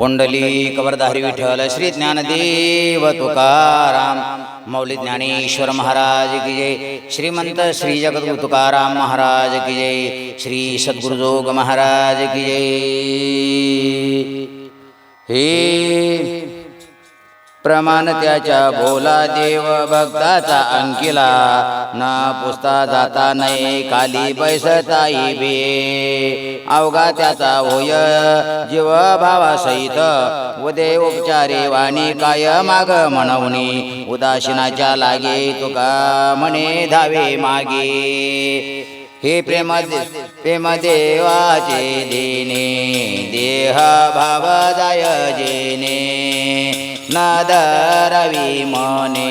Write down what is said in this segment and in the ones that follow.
पुंडली कवरधारी विठ्ठल श्री ज्ञानदेव तुकाराम मौली ज्ञानेश्वर महाराज की जय श्रीमंत श्री जगद्गुरु तुकाराम महाराज की जय श्री सद्गुरुजोग महाराज की जय। हे प्रमाण त्याच्या बोला देव भक्ताचा अंकिला. ना पुसता जाता नाही काली बैसताई बे. अवघा त्याचा होय जीव भावासहित उदे उपचारे वाणी काय माग म्हणवणी. उदासीनाच्या लागे तुका म्हणे धावे मागे. हे प्रेम प्रेम देवाचे देणे. देह भावदाय जेने नादरवी मने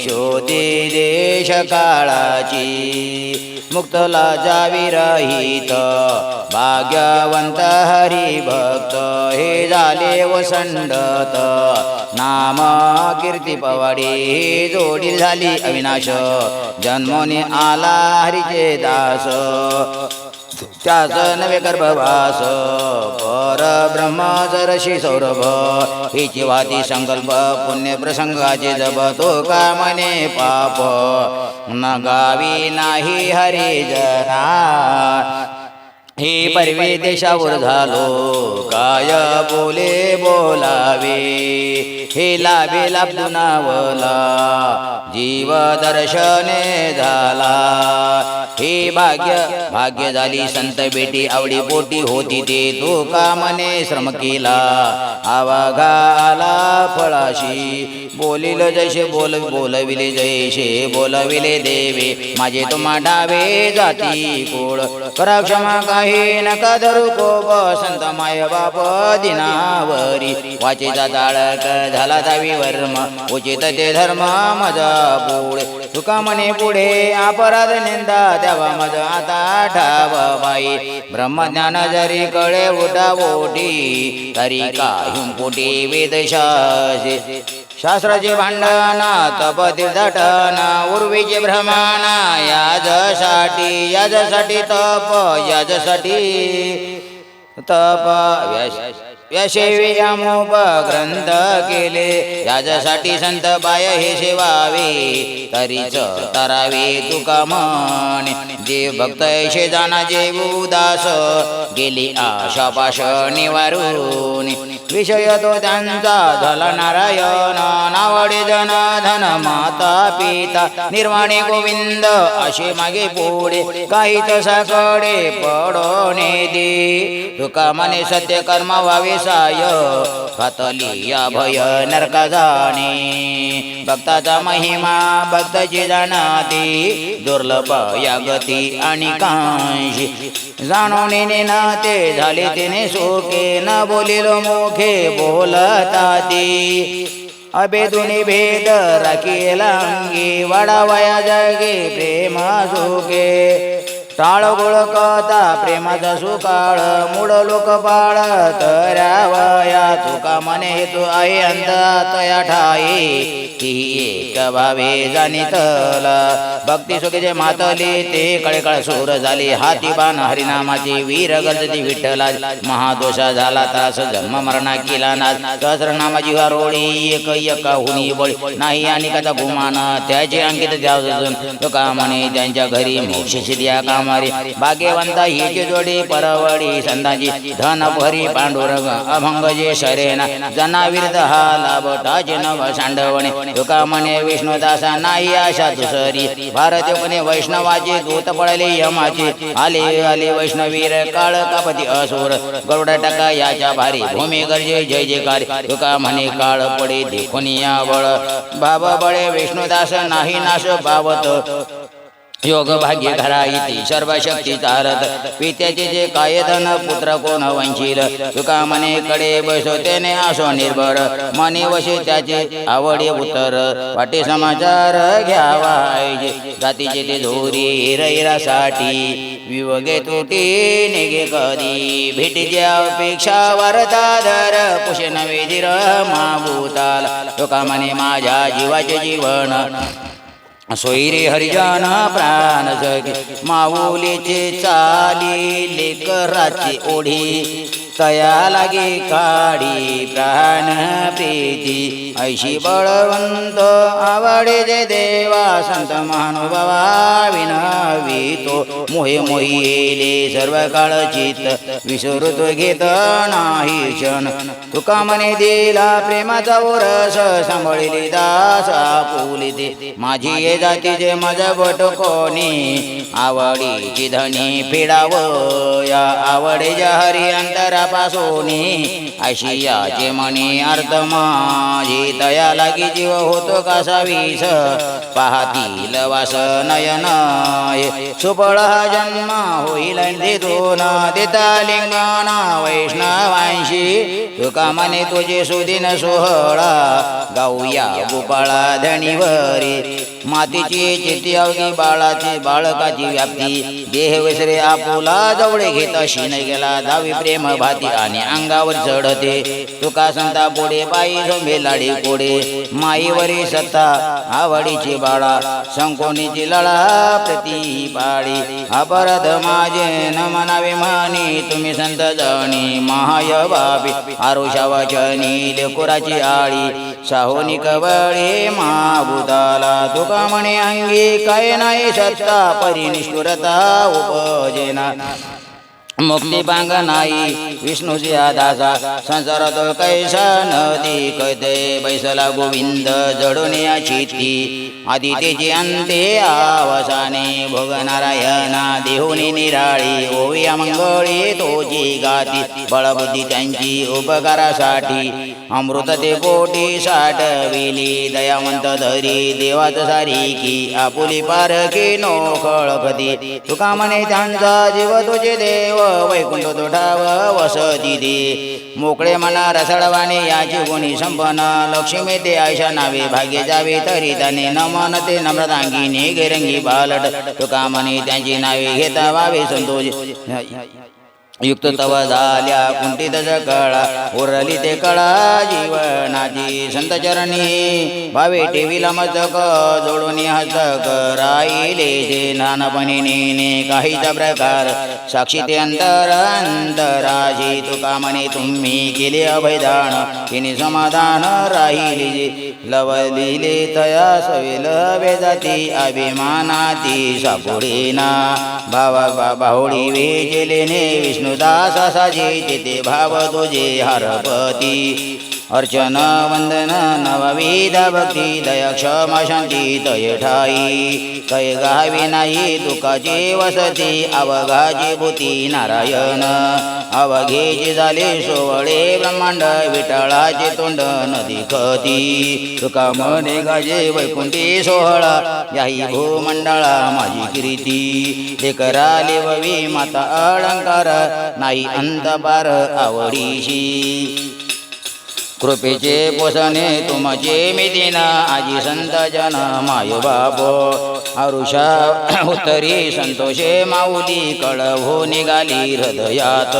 शोधे देश काळाची मुक्तला जावी रहित भाग्यवंत हरिभक्त हे झाले वसंडत नाम कीर्ती पवाडी ही जोडी झाली अविनाश जन्मोनी आला हरिचे दास त्याच नवे गर्भवास पर ब्रह्म जरशी सौरभ हिची वाती संकल्प पुण्य प्रसंगाचे जब तो कामने पाप। न गावी नाही हरी जना हे परवे देशावर झालो काय बोले बोलावे? हे लाभे लाभुनावला जीव दर्शने झाला. हे भाग्य भाग्य झाली संत बेटी आवडी पोटी होती ते. तो. का मने श्रम केला. आवाघाला फळाशी. बोलिल जैसे बोल बोलविले जैसे बोलविले देवे. माझे तुम्हा डावे जाती कोड करा क्षमा काही नका धरू कोप संत माय बाप दिनावरी. वाचेचा ताळक झाला दावी वर्म उचित ते धर्म मजा पुढे. तुका म्हणे पुढे अपराध निंदा द्यावा मज आता ठाव बाई. ब्रह्मज्ञान जरी कळे उठा ओटी तरी का हिंपुटी वेदशासे. शास्त्राचे भांडण तप तीर्थाटन उर्वीचे भ्रमण याजसाठी याजसाठी तप याजसाठी तप. व्यास अमोप ग्रंथ केले याजसाठी संत बाय हे सेवावे तरीच तरावे तुका मन जे भक्त ऐशे जाना जे उदास गेली आशा पाश निवारून. विषय तो त्यांचा झाला नारायण नावडे जन धन माता पिता निर्वाणे गोविंद असे मागे पुढे काही तसाकडे पडोने दे. तुका मने सत्य कर्म व्हावे साय खातली या भय नरका जाणे. भक्ताचा महिमा भक्ताची जाणाती दुर्लभ या गती आणि कांशी. जाणून नाते झाले तिने सोके. न बोलिलो मोखे बोलता ती. अभेदुनी भेद राखीला अंगी. वडावया जगे प्रेमा सुखे टाळ कथा प्रेमाचा सुकाळ मूळ लोक पाळ तऱ्यावया तुका मने हेतू आहे अंत तया ठाई. ती एक भावे जाणीतला भक्ती सुखीचे मातली ते कळकळ सूर झाली हाती बाण हरिनामाची वीर गजती विठ्ठला महादोषा झाला त्रास जन्म मरणा केला ना सहस्रनामाची रोळी एक एक हुनी बळी. नाही आणि कथा गुमान त्याचे अंकित द्यावजून तुका म्हणे त्यांच्या घरी मोक्षशी द्या काम कामारी भाग्यवंत हिची जोडी परवडी संताची। धन भरी पांडुरग अभंग जे शरेना जनाविरद हा लाभटाचे नव सांडवणे। तुका म्हणे विष्णुदासा नाही आशा दुसरी। भारत म्हणे वैष्णवाचे दूत पडले यमाचे। आले आले वैष्णवीर काळ कापती असुर। गरुड टका याच्या भारी। भूमी गरजे जय जयकारी। तुका म्हणे काळ पडे देखून बळ बाबा बळे विष्णुदास नाही नाश पावत योग भाग्य घरा इति सर्व शक्ती तारत पित्याचे जे काय धन पुत्र कोण वंशील? तुका मने कडे बसवतेने असो निर्भर। मने वशे त्याचे आवडे उतर। वाटे समाचार घ्यावाय जातीचे ते धोरी रैरासाठी विवगे तुटी निघे कधी। भेटीच्या अपेक्षा वरदाधर कुशे नवे धीर माभूताल। तुका मने माझ्या जीवाचे जीवन सोयरे हरिजन प्राण जगे माऊलीचे चाली लेकराची ओढी. तया लागे काढी प्राण प्रीती। ऐशी बळवंत आवडे जे देवा संत महानुभावा विनावितो। मोहे मोहिले सर्व काळ चित घेत नाही क्षण। तुका मने दिला प्रेमाचा ओरस सांभाळिले दास आपुली ते माझी ये जातीचे मज बट कोणी आवडीची धनी फेडावया आवडे हरी अंतरापासोनी आशियाचे म्हणे अर्थ माझी तया लागी जीव होतो कसा पाहतील वास नयन सुपळ हा जन्म होईल दोन देता लिंगाना वैष्णवांशी. तुका म्हणे तुझे सुदिन सोहळा गाऊया गोपाळा धणीवरी. मातीची चित्ती अवघी बाळाची बाळकाची व्याप्ती. देह विसरे आपुला जवळे घेत अशी नाही गेला दावी प्रेम भाती आणि अंगावर चढते. तुका संता पुढे बाई झोंबे लाडी कोडे. माईवरी सत्ता आवडीची बाळा संकोनीची लळा प्रती पाळी. अपराध माझे न मनावे म्हणी तुम्ही संत जाणी महाय बाबी आरुषा वचनी लेकुराची आळी. साहोनी कवळे महाभूताला तुका कामणे अंगी काय नाही सत्ता परिनिष्ठुरता उपजेना। मुक्ती बांग नाही विष्णूजी आदासा संसार तो कैसा नदी कैते बैसला गोविंद जडून याची ती आधी अंते आवसाने भोग नारायणा देहुनी निराळी ओविया मंगळी तोची गाती। बळबुद्धी त्यांची उपकारासाठी। अमृत ते कोटी साठविली दयावंत धरी देवात सारी की आपुली पारखी नो खळखती तुका म्हणे त्यांचा जीव तुझे देव वैकुंठ तुठाव वसती दे मोकळे मना रसडवाने याची गुणी संपन्न लक्ष्मी ते आयशा नावे भाग्य जावे तरी त्याने नमन ते नम्रतांगी गेरंगी बालट. तुका म्हणे त्यांची नावे घेता वावे संतोष. युक्त तव झाल्या कुंठित कळा उरली ते कळा जीवनाची संत चरणी. भावे टेविला मस्तक जोडून हस्तक राहिले जे नानपणी नेने काहीचा प्रकार. साक्षी ते अंतर अंतराशी तुका म्हणे तुम्ही केले अभयदान. तिने समाधान राहिली. लवलिले तया सविल वेजाती अभिमानाती सापुडीना भावा बाहुडी वेजेलेने विष्णुदास साजे तिथे भाव तुझे हरपती। अर्चन वंदन नवविध भक्ती दया क्षमा शांती तय ठाई। तय गावी नाही तुकाची वसती अवघाची भूती नारायण। अवघेची झाले सोवळे ब्रह्मांड विठळाचे तोंड नदी खती। तुका मने गाजे वैकुंठी सोहळा याही भूमंडळा माझी कीर्ती। हे लेववी माता अलंकार नाही अंत पार आवडीशी। कृपेचे पोषणे तुमचे मी दिना आजी संत जन माय बाप. आरुषा उत्तरी संतोषे माऊली कळभो निघाली हृदयात.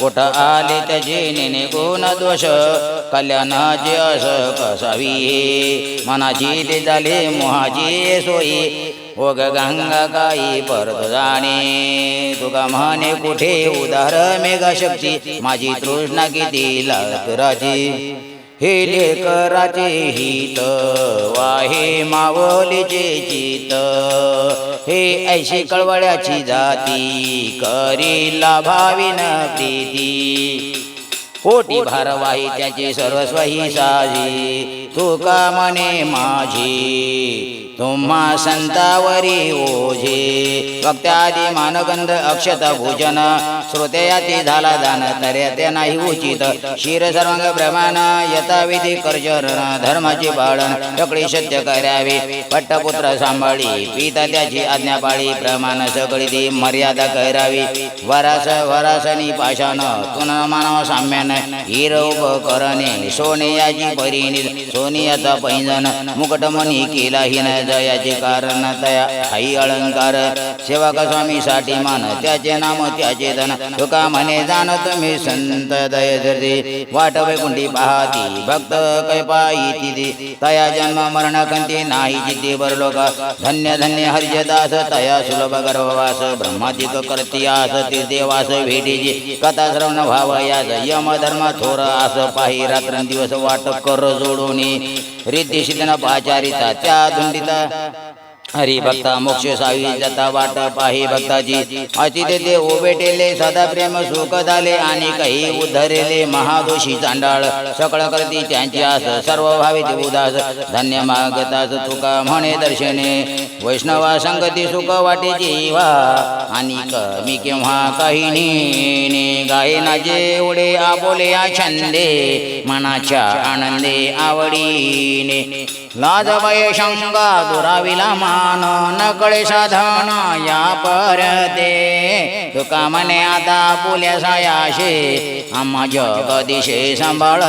पोट आले त्याचे नेने गुण दोष कल्याणाचे अस कसावी. मनाची ते झाले मोहाची सोयी. ओग गंगा काही परत जाणे. तुका म्हणे कुठे उदार मेघा शक्ती माझी तृष्णा किती लाकराची हे लेकराचे हित वाहे मावलीचे चित. हे ऐशी कळवळ्याची जाती करी लाभाविन प्रीती. कोटी भारवाही त्याची सर्वस्वही साजी. तुका मने माझी? तुम्हा संतावरी ओझे. भक्त्यादी मानगंध अक्षत भोजन. श्रोतयाती झाला दान तर्याते नाही उचित. शिर सर्वांग ब्रह्मान यथाविधी कर्जरण धर्माचे पाळण सगळी सत्य करावे. पट्टपुत्र सांभाळी पिता त्याची आज्ञा पाळी प्रमाण सगळी ती मर्यादा करावी. वरास वरासनी पाषाण तुन मानव साम्यान हिर उपकरणे सोने याची परिणी दोन्ही याचा पैंजन मुकटमणी केला हिन जयाचे कारण तया. आई अलंकार सेवक स्वामी साठी मान त्याचे नाम त्याचे धन. तुका म्हणे जाण तुम्ही संत दय धरते. वाट वैकुंठी पाहती भक्त कैपाई तिथे. तया जन्म मरण कंती नाही जिथे बर लोक धन्य धन्य हरिजदास तया सुलभ गर्भवास. ब्रह्मादिक कर्तियास ते देवास भेटीची. कथा श्रवण व्हाव यास यम धर्म थोर आस. पाही रात्रंदिवस वाट कर जोडून. रिद्धी सिद्धन पाचारिता त्या धुंडिता हरी भक्ता मोक्ष सावी जाता वाट पाही भक्ताची अति तेथे ओबेटेले सदा प्रेम सुख झाले आणि काही उद्धरेले महादोषी चांडाळ. सकळ करती त्यांची आस सर्व भावे उदास. धन्य मागतास तुका म्हणे दर्शने. वैष्णवा संगती सुख वाटेची वा. आणि कमी केव्हा काही नी गायनाचे उडे आबोले छंदे मनाच्या आनंदे आवडीने. लाज भय शंका दुराविला मान नकळे साधन या परते। तुका म्हणे आता पुल्या सायाशे आम्हा जगदिशे सांभाळ।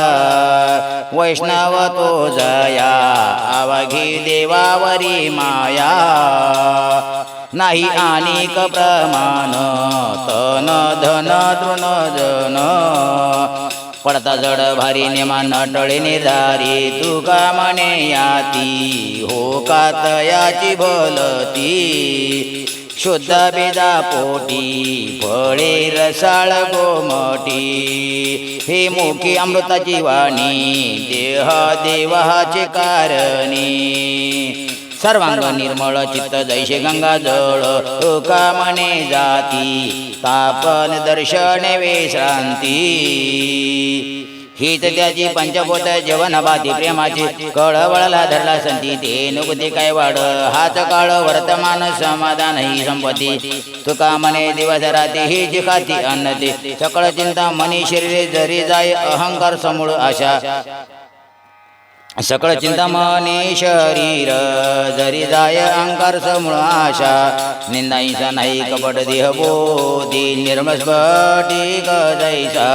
वैष्णव तो जया अवघी देवावरी माया। नाही अनेक प्रमाण तन धन तृण जन। पडता जड भारी नेमा नटळे निर्धारी तुका म्हणे याती? हो का तयाची भलती? शुद्ध बेदा पोटी फळे रसाळ गोमटी. हे मुखी अमृताची वाणी देह देवाचे कारणी. सर्वांग निर्मळ चित्त जैसे गंगा जळ तुका मने जाती तापन दर्शन विश्रांती। हीच त्याची पंचभूत जेवण बाती प्रेमाची कळवळला धरला संती ते नुकते काय वाढ हाच काळ वर्तमान समाधान ही संपत्ती। तुका मने दिवस राती ही जी खाती अन्न सकळ चिंता मनी शरीरे जरी जाय अहंकार समूळ आशा। सकळ चिंतामणी शरीर जरी जाय अंकार समूळ आशा निंदाईसा नाही कपट देह बोधी निर्मळ स्फटिक जैसा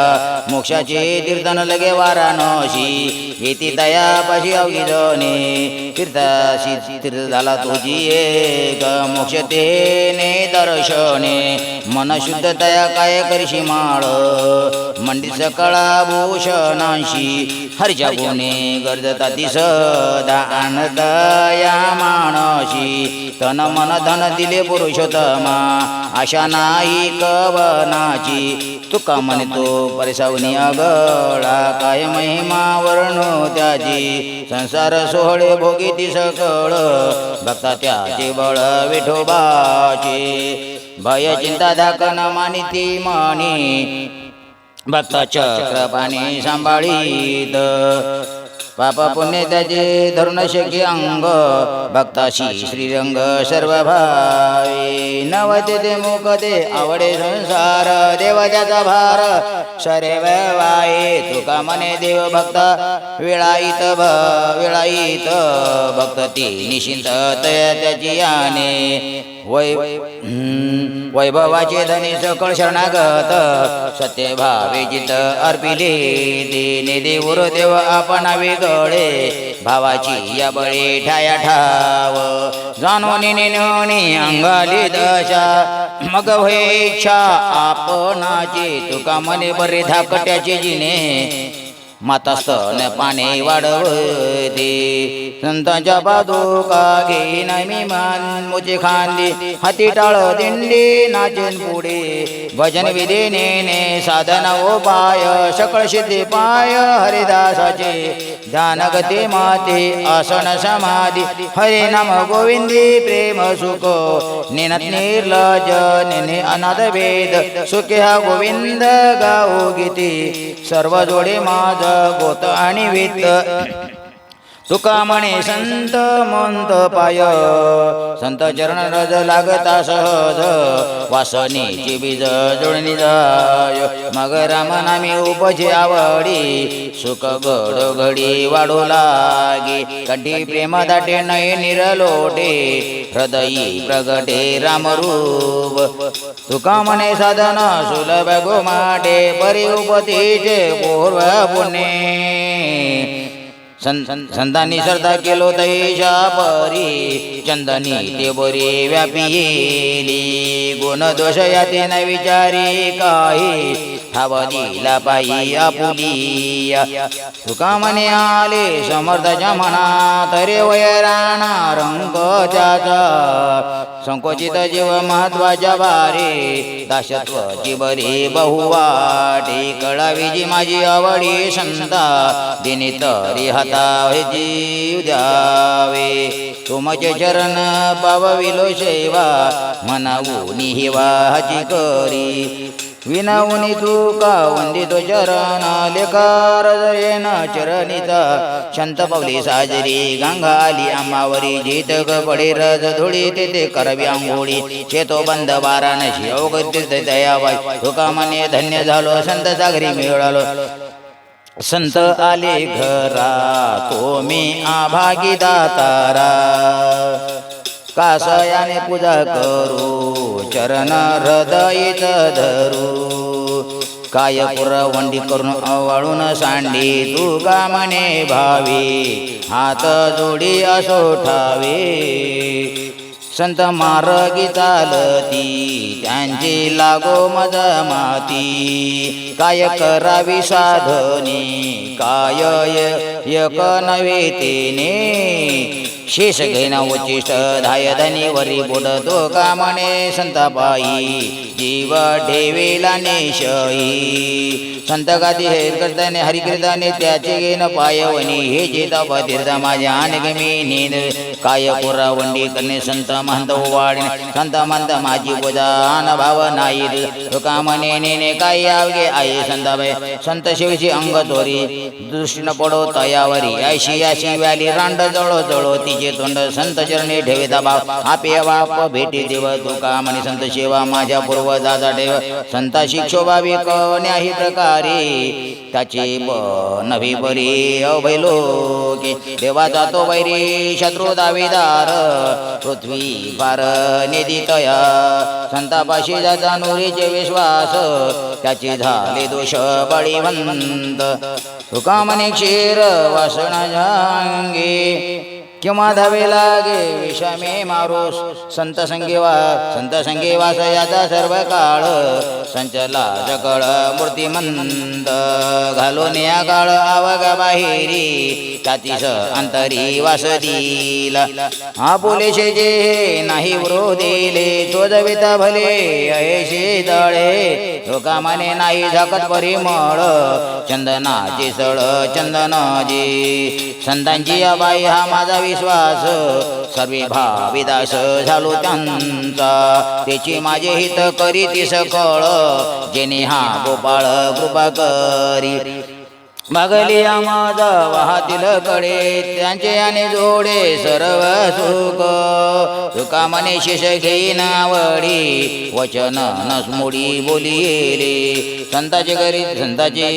मोक्षाचे तीर्थन लगे वाराणसी येती तयापाशी अवघिजने तीर्थाशी तीर्थ झाला तुझी एक मोक्ष तेने दर्शने. मन शुद्ध तया काय करशी माळ मंडी सकळा भूषणाशी हरच्या गुणे गरजता ती सदा आणदया माणशी तन मन धन दिले पुरुषोत्तमा आशा नाही कवनाची. तुका म्हणतो परिसावनी अगळा काय महिमा वर्णो त्याची संसार सोहळे भोगी ती सकळ. भक्ता त्याची बळ विठोबाची. भय चिंता धाकन मानिती मानी. भक्त चक्र पाणी सांभाळीत. पाप पुण्य त्याचे धरुण शक्य अंग. भक्ताशी श्रीरंग सर्व भावे नवते ते आवडे संसार देवाच्या भार। शरे वाई तुका मने देव भक्त विळाईत भ विळाईत भक्त। ती निशिंत त्याची आने वै वैभवाचे धनी सकळ शरणागत सत्य भावे जित अर्पिले देने देऊर देव आपण वेगळे भावाची या बळी ठाया ठाव. जाणून नेणोनी अंगाली दशा मग होय आपणाची तुका मने बरे धाकट्याचे जिने माता स्तन वाढव वाढवते. संतांच्या पादुका घेईन मी मान मुझे खांदी हाती टाळ दिंडी नाचेन पुढे. भजन विधी नेने साधन उपाय सकळ सिद्धी पाय हरिदासाचे. ध्यान गती माते आसन समाधी हरे नाम गोविंदी प्रेम सुख. निनत निर्लज निने अनाथ वेद सुखे हा गोविंद गाऊ गीती. सर्व जोडे माझ गोत आणि वित्त सुकामणे म्हणे संत मंत पाय। संत चरण रज लागता सहज वासनीची बीज जुळणी जाय। मग राम नामी उपजे आवडी सुख गड घडी वाढू लागे। कंठी प्रेम दाटे नये निरलोटे हृदयी प्रगटे रामरूप सुकामणे म्हणे साधन सुलभ गोमाटे परी उपतीचे पूर्व पुणे संतांनी श्रद्धा केलो तैशा परी चंदनी ते बरी व्यापिली. गुण दोष याते न विचारी काही ठावलीला पायी आपुली. तुका म्हणे आले समर्थच्या म्हणा तरे वय राहणार रंगच्याचा संकोचित जीव महत्त्वाच्या भारी दासत्वाची बरी बहुवाटे कळावी जी माझी आवडी संता दिनी तरी हाता जीव द्यावे. तुमचे चरण पावविलो सेवा मनावूनी हिवाची करी. विनावनी तुका वंदितो चरण लेकार जयेन चरणिता। शांत पावली साजरी गंगाली आंबावरी जित पडे रज धुळी तेथे करवी आंघोळी। शेतो बंद वाराणसी अवगतीत दयावाई तुका मने धन्य झालो संत सागरी मिळालो। संत आले घरा तो मी आभागी दातारा। कासयाने पूजा करू चरण हृदयीत धरू. काय पुरवंडी करून अवळून सांडी तू का भावी हात जोडी असो ठावी. संत मार्गी चालती त्यांची लागो मज माती. काय करावी साधनी काय एक नवे तिने. शेष घेना उच्चिष्ट धाय धनी वरी बोट तो का म्हणे जीव ठेवेला नेशई संत गादी हे करताने हरिकीर्ताने त्याचे घेन पायवनी हे जेता तीर्थ माझ्या अनगमी मी नेन काय पुरावंडी करणे संत महंत वाढणे संत महंत माझी पूजा भाव नाही कामने नेने काय आवगे आई संताबाई संत शिवची अंग तोरी दृष्ण पडो तयावरी ऐशी याशी व्याली रांड जळो जळो तिचे तोंड संत चरणी ठेविता बाप आपे बाप भेटी देव तुका म्हणे संत शेवा माझ्या पूर्वजाचा ठेव संता शिक्षोभावी कवण्याही प्रकारे. त्याची नवी बरी अभैलो देवा जातो वैरी शत्रू दावेदार. पृथ्वी फार निदितया संतापाशी जाता नुरीचे विश्वास. त्याचे झाले दोष बळीवंत. तुका म्हणे क्षीर वासण जांगे. किंवा धावे लागे विषमे मारोस संत संगीवा संत संगीवास याचा सर्व काळ संचला जकळ मूर्तिमंत घालून या काळ आवग बाहेरी। तातीस अंतरी वास दिला। हा पोलेशे जे नाही तो चोजविता भले अयशे दळे धोका मने नाही झकत परिमळ। चंदनाची सळ चंदन संतांची अबाई हा माझा विश्वास सर्वे भाविदास झालो त्यांचा. त्याची माझे हित करीती सकळ जेने हा गोपाळ कृपा करी. मागली आमाद वाहतील कडे त्यांचे आणि जोडे सर्व सुख. तुका मने शिष घेईन आवडी वचन नसमुडी बोलिले. संताचे घरी संताचे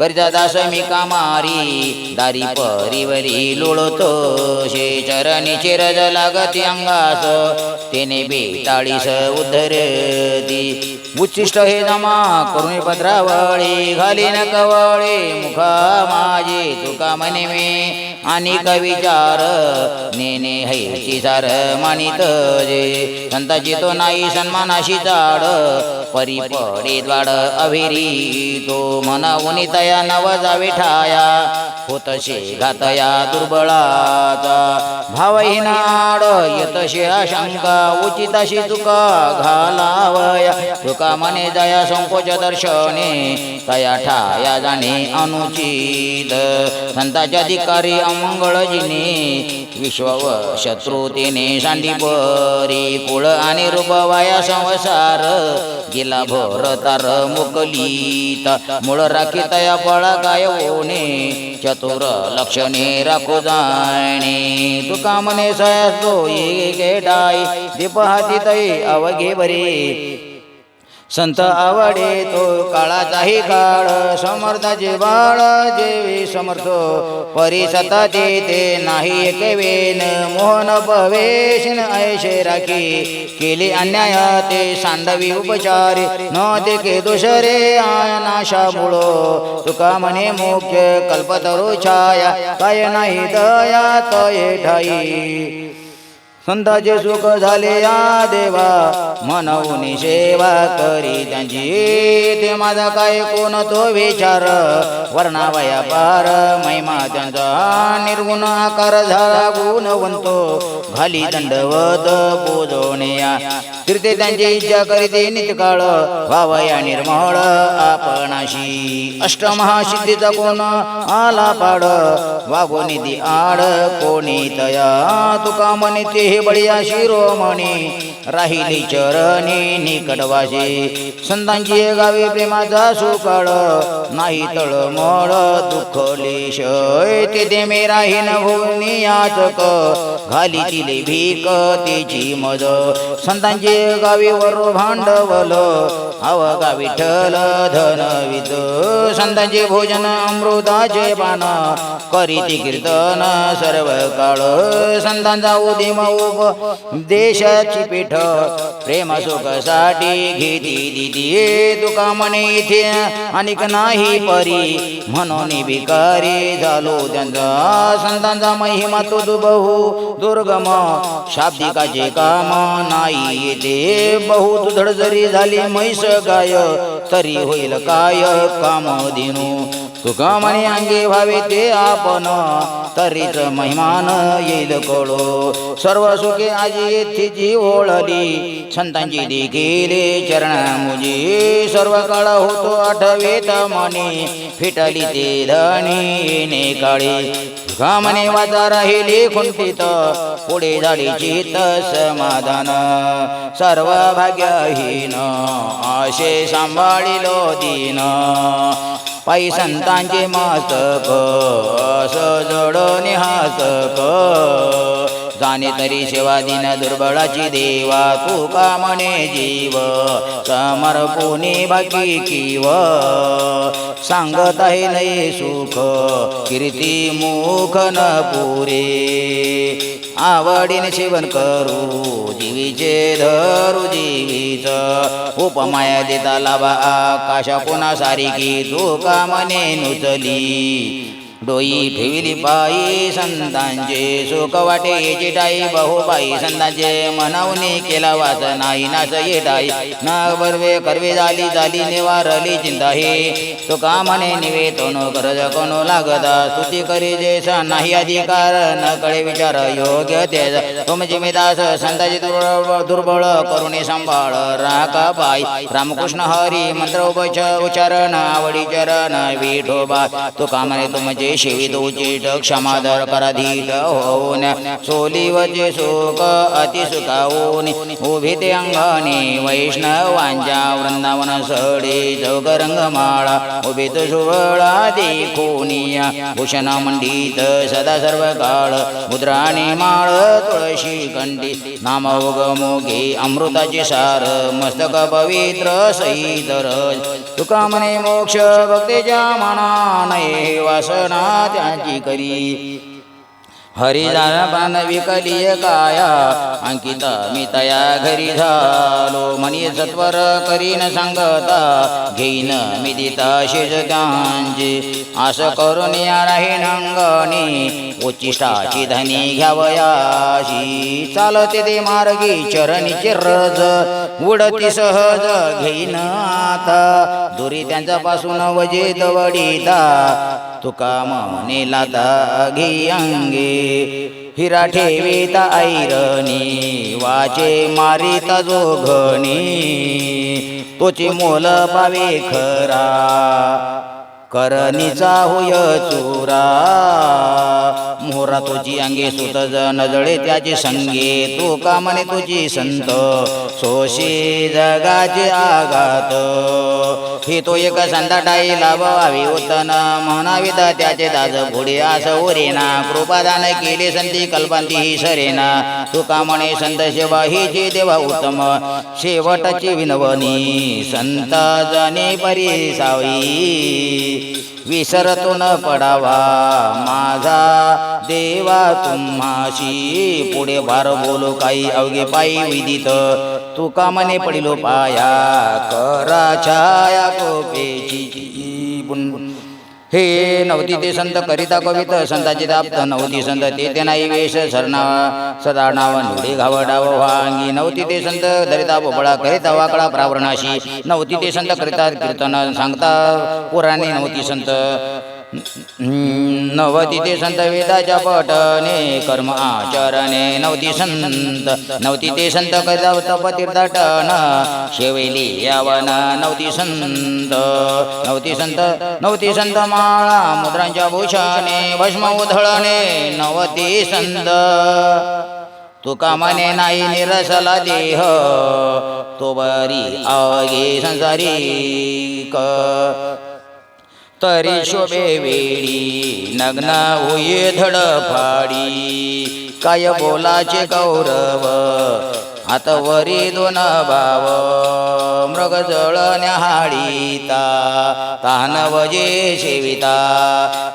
गरीचा दास मी कामारी. दारी परिवरी लोळतो शे चरणी चिरज लागती अंगास. तेने बेताळीस उद्धरती. उच्चिष्ट हे जमा करुणी पत्रावळी घाली न कवळे मुखा. माझे तुका म्हणे मी आणि कविचार नेने हैची सार मानित जे. संताची तो नाही सन्मानाशी चाड परी पडे द्वाड अभिरी तो मनावून उनितया नव जावे ठाया. होतशे घातया दुर्बळाचा. भावही नाड येतशे आशंका उचिताशी तुका घालावया. तुका मने जया संकोच दर्शने तया ठाया जाणे अनुचित संताच्या अधिकारी अमंगळजिने विश्व शत्रुतीने सांडी परी कुळ आणि रुबवाया संसार गेला भर तार मुकलीत. मूळ राखी तया पळा काय होणे चतुर लक्षणे राखो जाणे. तुका मने सयास तो ये दीप हाती तई अवघे बरे संत आवडे तो काळाचाही काळ समर्थाचे बाळ जेवी समर्थ परी ते नाही एक वेन मोहन पवेशन ऐशे राखी केली अन्याय ते सांडवी उपचार न ते के दुसरे आयनाशा नाशामुळ तुका म्हणे मुख्य कल्पतरू छाया काय नाही दया तये ठाई. संताचे सुख झाले या देवा मनवून सेवा करी त्यांची. ते माझा काय कोण तो विचार? वर्णावया पार महिमा त्यांचा निर्गुण आकार झाला गुणवंतो घाली दंडवत पूजवण्या तीर्थे त्यांची इच्छा करीते नितकाळ व्हावया निर्मळ आपणाशी. अष्टमहासिद्धीचा कोण आला पाड? वागो निधी आड कोणी तया तुका म्हणते हे शिरोमणी राहिली चरणी निकडवाशी संतांची गावी प्रेमाचा सुकाळ नाही तळमळ दुखली शय तिथे मी राहीन भुवनी याचक घाली तिले भीक तिची मज. संतांची गावी वर भांडवल अवगा विठ्ठल धन विद। संतांचे भोजन अमृताचे पान। करीती कीर्तन सर्व काळ संतांचा उदिम उप। देशाची पीठ। प्रेम सुखासाठी घेती दिदी। तुका म्हणे इथे अनेक नाही परी। म्हणून भिकारी झालो त्यांचा। संतांचा महिमा तो दुबहू। दुर्गम। शाब्दिकाचे काम नाही येते। बहु धडजरी झाली म्हैस। गाय तरी होईल काय काम दिनू? तुका अंगी अंगे व्हावे ते आपण तरीच महिमान येईल कळो. सर्व सुखे आजी येथेची ओळली संतांची देखील चरण मुजी. सर्व काळ होतो आठवेत मनी फिटली ते धणी येणे काळी म्हणे वाचा राहिली खुंटीत. पुढे झाली चित समाधान. सर्व भाग्यहीन आशे सांभाळिलो दीन. पायी संतांचे मस्तक अस जडणे हासक जाणे तरी सेवा दुर्बळाची देवा तू का म्हणे जीव? समर्पुनी बाकी किव? सांगत आहे नाही सुख कीर्ती मुख न पुरे. आवडीने सेवन करू जीवीचे धरू जीवीच. उपमाया देता लाभा आकाशा सारी की तू का म्हणे नुचली डोई ठेविली पायी संतांचे सुख वाटे चिटाई बहुबाई संतांचे मनावनी केला वाच नाही नाच येटाई. न बरवे करवे झाली झाली निवारली चिंता ही तो का म्हणे निवेतन गरज कोणो लागता? स्तुती करी जेसा नाही अधिकार न कळे विचार योग्य ते तुम जिमेदास संतांची दुर्बळ दुर्बळ करुणे सांभाळ राका बाई रामकृष्ण हरी मंत्र उपच उच्चारण आवडी चरण विठोबा. तो का म्हणे तुमचे सेवित उचित क्षमादर करधीत होऊन सोलीवचे सुख अतिसुखाऊन उभी ते अंगणी वैष्णवांच्या वृंदावन सडी जगरंग माळा उभित सुवळा देखोनिया भूषण मंडित सदा सर्व काळ मुद्राणी माळ तुळशी कंठी नाम उगमोगे अमृताचे सार मस्तक पवित्र सईदर तुका म्हणे मोक्ष भक्तीच्या मना नये वासना त्याची करी। हरिदान पान विकलीय काया अंकित मी तया घरी झालो म्हणी सत्वर करीन सांगता घेईन मी दिता शिज त्यांची आस करून या राहीन अंगणी उच्चिष्टाची धनी घ्यावयाशी चालते ते मार्गी चरणीचे रज उडती सहज घेईन आता. दुरी त्यांच्या पासून वजे दवडीता तुका म्हणे लाता घे अंगे. हिरा ठेवीत ऐरणी वाचे मारिता जोघणी तोची मोल पावे खरा करणीचा होय चुरा. मोहरा तुझी अंगे सुत नजळे त्याचे संगे तू का म्हणे तुझी संत? सोशी जगाचे आघात. हे तो एक संताटाई लावावी उत्तन. म्हणावी तर त्याचे दाज पुढे आस ओरेना कृपादान केले संती कल्पांती ही सरेना तुका म्हणे संत सेवा ही जी देवा उत्तम. शेवटची विनवणी संत जने परिसावी विसरतो न पडावा माझा देवा तुम्हाशी. पुढे भार बोलू काही अवघे पायी विदित. तुका मने पडिलो पाया करा छाया कोपेची हे नवती ते संत करिता कवित संताची दाप्त नवती संत ते ते नाही वेश सरना सदा नाव निवडे घावडाव वांगी। नवती ते संत धरिता बोबळा करिता वाकडा प्रावरणाशी। नवती ते संत करिता कीर्तन सांगता पुराणे नवती संत नवती ते संत वेदाच्या पठने कर्म आचरणे नवती संत नवती ते संत करिता तप तीर्थाटन शेवेली यावन नवती संत नवती संत नवती संत माळा मुद्रांच्या भूषणे भस्म उधळणे नवती संत। तुका मने नाही निरसला देह तो बरी आगे संसारी क तरी शोभे वेळी नग्न होये धडफाडी. काय बोलाचे गौरव? आता वरी दोन भाव. मृग जळ न्याहाळीता. तान वजे सेविता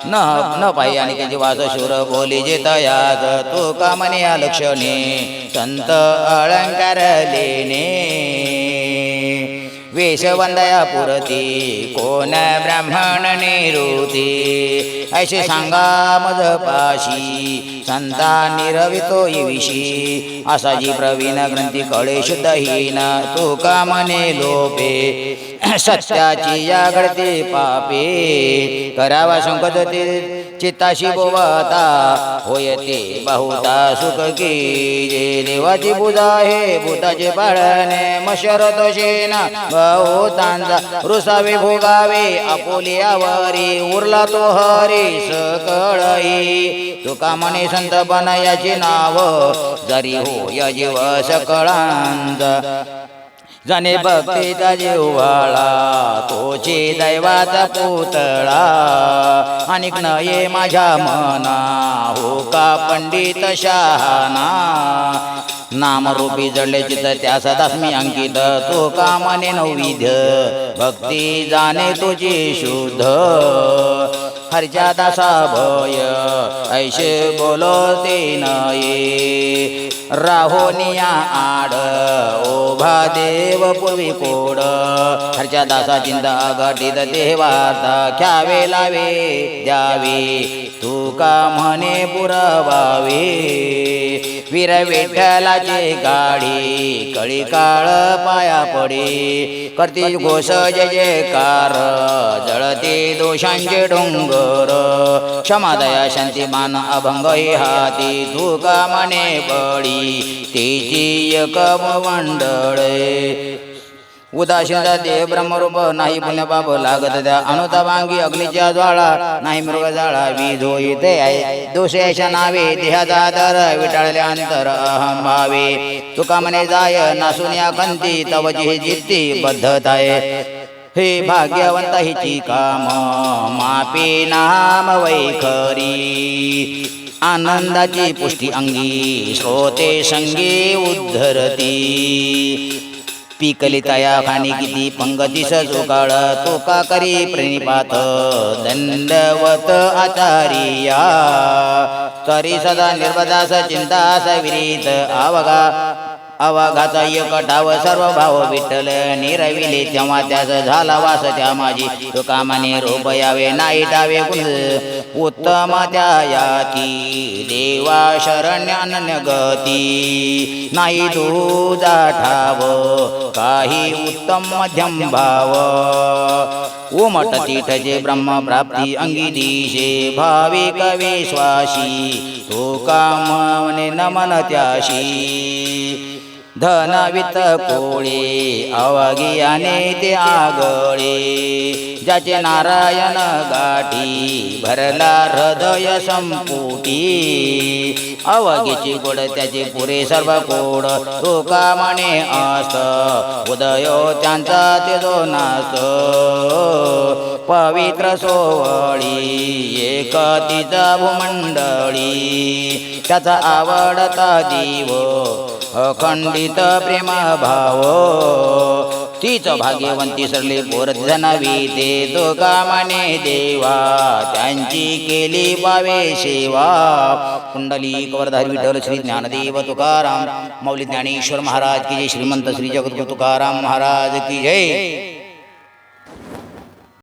न न पायी आणि त्याची वास शूर बोली जे तयात तो कामने या लक्षणे संत अलंकार लेणे. वेशवंदया पुरती कोण ब्राह्मण निरुती? ऐसे सांगा मज पाशी संता निरवितो विषी असा जी प्रवीण ग्रंथी कळेश दहीन तू कामने लोपे? सत्याची या पापे करावा संकट ते चित्ताशी बोवाता होय ते बहुता सुख की जे देवाची पूजा हे भूताचे पाळणे मशरत शेना बहुतांचा रुसावे भोगावे अपोलियावरी उरला तो हरी सकळई तुका म्हणे संत बनायाचे नाव जरी हो या जीव सकळांत जने भक्तीचा जीवाळा तोचे दैवाचा पुतळा. आणि नये माझ्या मना हो का पंडित शहाना नामरूपी जडले चित त्या सदास मी अंकित तो का मने नवविध. भक्ती जाणे तुझी शुद्ध. हरच्या दासा भय ऐशे बोलो ते नये राहोनिया आड ओभा देव पूर्वी कोड। हरच्या दासा चिंता घटित देवार्था ख्यावे लावे द्यावे। तू का म्हणे पुरवावे। वीर विठ्ठलाचे गाडी कळी काळ पाया पडे। करती घोष जय जयकार जळते दोषांचे डोंगर क्षमादया शांती मान अभंग हाती तू मने बळी तेची एक मंडळे। उदासीन देह ब्रह्मरूप नाही पुण्यपाप लागत त्या अनुतावांगी अग्नीच्या ज्वाळा नाही मृग जाळा वीज होईते आहे। दोषेश नावे देहाचा आदर विटाळले अंतर अहम भावे। तुका म्हणे जाय नासून या कंती तवची जित्ती बद्धत आहे। हे भाग्यवंत हिची काम मापे नाम वैखरी. आनंदाची पुष्टी अंगी श्रोते संगे उद्धरती. पिकली तया खाणी किती पंगतीस चुकाळ तुका करी प्रणिपात दंडवत आचारिया. तरी सदा निर्बदास चिंतास विरीत आवगा अवघाचा एकटाव सर्व भाव विठ्ठल निरविले तेव्हा त्याच झाला वास त्या माझी तुकामाने रोप यावे नाही टावे उत्तम त्या याती देवा शरण्य गती. नाही तुझा ठाव काही उत्तम मध्यम भाव. उमट तीठचे ब्रह्म प्राप्ती अंगी दिशे भावे विश्वासी तो काम नमन त्याशी. धन कोळी अवगियाने ते आगळे. ज्याचे नारायण गाठी भरला हृदय संपुटी. अवगीची गोड त्याचे पुरे सर्व कोड तो कामाने असत उदयो त्यांचा ते दोन नास पवित्र सोवळी एक तिचा भूमंडळी. त्याचा आवडता जीव अखंडित प्रेम भाव तीच भाग्यवंती सरली पोरत जनावी ते तो माने देवा. त्यांची केली पावे सेवा. कुंडली कवरधारी विठ्ठल श्री ज्ञानदेव तुकाराम. मौली ज्ञानेश्वर महाराज की जय. श्रीमंत श्री जगद्गुरु तुकाराम महाराज की जय.